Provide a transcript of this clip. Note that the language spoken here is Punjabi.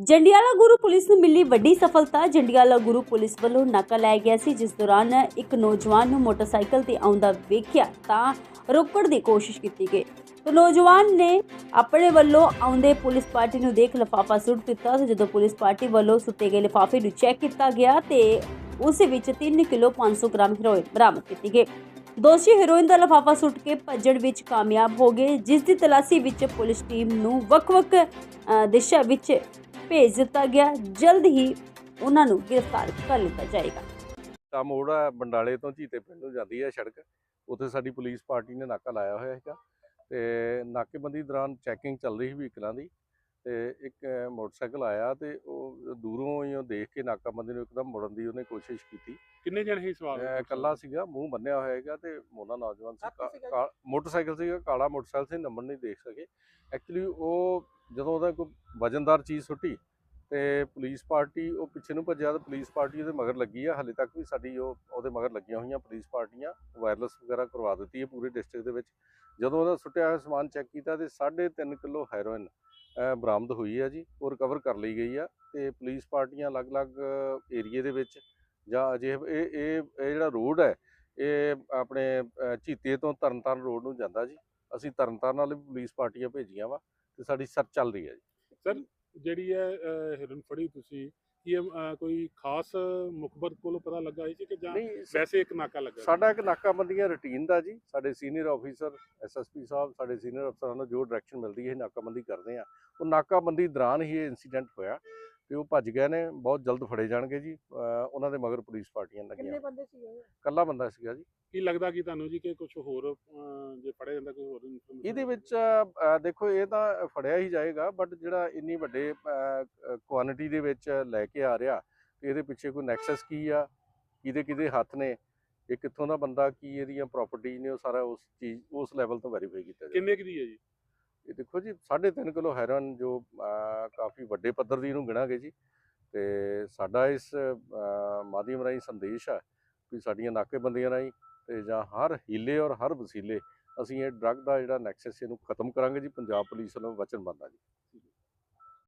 ਜੰਡਿਆਲਾ ਗੁਰੂ ਪੁਲਿਸ ਨੂੰ ਮਿਲੀ ਵੱਡੀ ਸਫਲਤਾ। ਜੰਡਿਆਲਾ ਗੁਰੂ ਪੁਲਿਸ ਵੱਲੋਂ ਨਾਕਾ ਲਾਇਆ ਗਿਆ ਸੀ, ਜਿਸ ਦੌਰਾਨ ਇੱਕ ਨੌਜਵਾਨ ਨੂੰ ਮੋਟਰਸਾਈਕਲ ਤੇ ਆਉਂਦਾ ਵੇਖਿਆ ਤਾਂ ਰੋਕਣ ਦੀ ਕੋਸ਼ਿਸ਼ ਕੀਤੀ ਗਈ। ਤੇ ਨੌਜਵਾਨ ਨੇ ਆਪਣੇ ਵੱਲੋਂ ਆਉਂਦੇ ਪੁਲਿਸ ਪਾਰਟੀ ਨੂੰ ਦੇਖ ਲਿਫਾਫਾ ਸੁੱਟ ਦਿੱਤਾ ਤੇ ਜਦੋਂ ਪੁਲਿਸ ਪਾਰਟੀ ਵੱਲੋਂ ਸੁੱਟੇ ਗਏ ਲਿਫਾਫੇ ਨੂੰ ਚੈੱਕ ਕੀਤਾ ਗਿਆ ਤੇ ਉਸ ਵਿੱਚ 3 ਕਿਲੋ 500 ਗ੍ਰਾਮ ਹੈਰੋਇਨ ਬਰਾਮਦ ਕੀਤੀ ਗਈ। ਦੋਸ਼ੀ ਹੀਰੋਇਨ ਦਾ ਲਿਫਾਫਾ ਸੁੱਟ ਕੇ ਭੱਜਣ ਵਿੱਚ ਕਾਮਯਾਬ ਹੋ ਗਏ, ਜਿਸ ਦੀ ਤਲਾਸ਼ੀ ਵਿੱਚ ਪੁਲਿਸ ਟੀਮ ਨੂੰ ਵੱਖ-ਵੱਖ ਦਿਸ਼ਾ ਵਿੱਚ ਭੇਜ ਦਿੱਤਾ ਗਿਆ। ਜਲਦ ਹੀ ਉਹਨਾਂ ਨੂੰ ਗ੍ਰਿਫਤਾਰ ਕਰ ਲਿੱਤਾ ਜਾਏਗਾ। ਤਾਂ ਮੋੜ ਆ, ਬੰਡਾਲੇ ਤੋਂ ਝੀਤੇ ਪਿੰਡ ਨੂੰ ਜਾਂਦੀ ਹੈ ਸੜਕ। ਉੱਥੇ ਸਾਡੀ ਪੁਲਿਸ ਪਾਰਟੀ ਨੇ ਨਾਕਾ ਲਾਇਆ ਹੋਇਆ ਹੈਗਾ। ਤੇ ਨਾਕੇਬੰਦੀ ਦੌਰਾਨ ਚੈਕਿੰਗ ਚੱਲ ਰਹੀ ਸੀ ਵਹੀਕਲਾਂ ਦੀ। ਤੇ ਇੱਕ ਮੋਟਰਸਾਈਕਲ ਆਇਆ ਤੇ ਉਹ ਦੂਰੋਂ ਹੀ ਉਹ ਦੇਖ ਕੇ ਨਾਕਾਬੰਦੀ ਨੂੰ ਇੱਕਦਮ ਮੁੜਨ ਦੀ ਉਹਨੇ ਕੋਸ਼ਿਸ਼ ਕੀਤੀ। ਕਿੰਨੇ ਜਣੇ ਸੀ ਸਵਾਰ ਇਕੱਲਾ ਸੀਗਾ ਮੂੰਹ ਬੰਨਿਆ ਹੋਇਆ ਹੈਗਾ ਤੇ ਮੋਨਾ ਨੌਜਵਾਨ ਸੀ ਮੋਟਰਸਾਈਕਲ ਸੀਗਾ ਕਾਲਾ ਮੋਟਰਸਾਈਕਲ ਸੀ ਨੰਬਰ ਨਹੀਂ ਦੇਖ ਸਕੇ। ਐਕਚੁਅਲੀ ਉਹ ਜਦੋਂ ਉਹਦਾ ਕੋਈ ਵਜਨਦਾਰ ਚੀਜ਼ ਸੁੱਟੀ ਤੇ ਪੁਲਿਸ ਪਾਰਟੀ ਉਹ ਪਿੱਛੇ ਨੂੰ ਭੱਜਿਆ ਤੇ ਪੁਲਿਸ ਪਾਰਟੀ ਉਹਦੇ ਮਗਰ ਲੱਗੀ ਆ। ਹਲੇ ਤੱਕ ਵੀ ਸਾਡੀ ਉਹ ਉਹਦੇ ਮਗਰ ਲੱਗੀਆਂ ਹੋਈਆਂ ਪੁਲਿਸ ਪਾਰਟੀਆਂ ਵਾਇਰਲੈਸ ਵਗੈਰਾ ਕਰਵਾ ਦਿੱਤੀ ਹੈ ਪੂਰੇ ਡਿਸਟ੍ਰਿਕਟ ਦੇ ਵਿੱਚ। ਜਦੋਂ ਉਹਦਾ ਸੁੱਟਿਆ ਹੋਇਆ ਸਮਾਨ ਚੈੱਕ ਕੀਤਾ ਤੇ 3.5 ਕਿਲੋ ਹੈਰੋਇਨ ਬਰਾਮਦ ਹੋਈ ਹੈ ਜੀ ਉਹ ਰਿਕਵਰ ਕਰ ਲਈ ਗਈ ਆ ਤੇ ਪੁਲਿਸ ਪਾਰਟੀਆਂ ਅਲੱਗ-ਅਲੱਗ ਏਰੀਏ ਦੇ ਵਿੱਚ ਜਾਂ ਅਜੇ ਇਹ ਇਹ ਇਹ ਜਿਹੜਾ ਰੋਡ ਹੈ ਇਹ ਆਪਣੇ ਅਹ, ਝੀਤੇ ਤੋਂ ਤਰਨਤਾਰਨ ਰੋਡ ਨੂੰ ਜਾਂਦਾ ਜੀ। ਅਸੀਂ ਤਰਨਤਾਰਨ ਵਾਲੇ ਵੀ ਪੁਲਿਸ ਪਾਰਟੀਆਂ ਭੇਜੀਆਂ ਵਾ ਤੇ ਸਾਡੀ ਸਰਚ ਚੱਲ ਰਹੀ ਹੈ ਜੀ। ਸਰ ਜਿਹੜੀ ਹੈ ਅਹ, ਹਿਰਨ ਫੜੀ ਤੁਸੀਂ ਕੀ ਇਹ, ਕੋਈ ਖਾਸ ਮੁਖਬਰ ਕੋਲੋਂ ਪਤਾ ਲੱਗਾ ਜੀ ਕਿ ਜਾਂ ਨਹੀਂ ਸ- ਵੈਸੇ ਇੱਕ ਨਾਕਾ ਲੱਗਾ? ਸਾਡਾ ਇੱਕ ਨਾਕਾਬੰਦੀਆਂ ਰੁਟੀਨ ਦਾ ਜੀ। ਸਾਡੇ ਸੀਨੀਅਰ ਆਫੀਸਰ ਐਸਐਸਪੀ ਸਾਹਿਬ ਸਾਡੇ ਸੀਨੀਅਰ ਅਫਸਰਾਂ ਨੂੰ ਜੋ ਡਾਇਰੈਕਸ਼ਨ ਮਿਲਦੀ ਹੈ ਨਾਕਾਬੰਦੀ ਕਰਦੇ ਆ ਉਹ ਨਾਕਾਬੰਦੀ ਦੌਰਾਨ ਹੀ ਇਹ ਇਨਸੀਡੈਂਟ ਹੋਇਆ। ਤੇ ਉਹ ਭੱਜ ਗਏ ਨੇ ਬਹੁਤ ਜਲਦ ਫੜੇ ਜਾਣਗੇ ਜੀ ਉਹਨਾਂ ਦੇ ਮਗਰ ਪੁਲਿਸ ਪਾਰਟੀਆਂ ਲੱਗੀਆਂ ਬੰਦੇ ਸੀ ਇਹ ਕੱਲਾ ਬੰਦਾ ਸੀਗਾ ਜੀ। ਕੀ ਲੱਗਦਾ ਕਿ ਤੁਹਾਨੂੰ ਜੀ ਕਿ ਕੁਝ ਹੋਰ ਜੇ ਫੜਿਆ ਜਾਂਦਾ ਕੋਈ ਹੋਰ ਇਹਦੇ ਵਿੱਚ ਦੇਖੋ ਇਹ ਤਾਂ ਫੜਿਆ ਹੀ ਜਾਏਗਾ ਬਟ ਜਿਹੜਾ ਇੰਨੀ ਵੱਡੇ ਕੁਆਂਟੀਟੀ ਦੇ ਵਿੱਚ ਲੈ ਕੇ ਆ ਰਿਹਾ ਤੇ ਇਹਦੇ ਪਿੱਛੇ ਕੋਈ ਨੈਕਸਸ ਕੀ ਆ? ਕਿਹਦੇ ਕਿਹਦੇ ਹੱਥ ਨੇ? ਇਹ ਕਿੱਥੋਂ ਦਾ ਬੰਦਾ? ਕੀ ਇਹਦੀਆਂ ਪ੍ਰਾਪਰਟੀ ਨੇ? ਉਹ ਸਾਰਾ ਉਸ ਚੀਜ਼ ਉਸ ਲੈਵਲ ਤੋਂ ਵੈਰੀਫਾਈ ਕੀਤਾ ਜਾਏ ਕਿੰਨੇ ਕੁ ਦੀ ਹੈ ਜੀ? ਇਹ ਦੇਖੋ ਜੀ 3.5 ਕਿਲੋ ਹੈਰੋਇਨ ਜੋ ਕਾਫੀ ਵੱਡੇ ਪੱਧਰ ਦੀ ਇਹਨੂੰ ਗਿਣਾਂਗੇ ਜੀ। ਤੇ ਸਾਡਾ ਇਸ ਮਾਧਿਅਮ ਰਾਹੀਂ ਸੰਦੇਸ਼ ਆ ਕਿ ਸਾਡੀਆਂ ਨਾਕੇਬੰਦੀਆਂ ਰਾਹੀਂ ਤੇ ਜਾਂ ਹਰ ਹੀਲੇ ਔਰ ਹਰ ਵਸੀਲੇ ਅਸੀਂ ਇਹ ਡਰੱਗ ਦਾ ਜਿਹੜਾ ਨੈਕਸਸ ਇਹਨੂੰ ਖਤਮ ਕਰਾਂਗੇ ਜੀ, ਪੰਜਾਬ ਪੁਲਿਸ ਵੱਲੋਂ ਵਚਨਬੱਧ ਆ ਜੀ।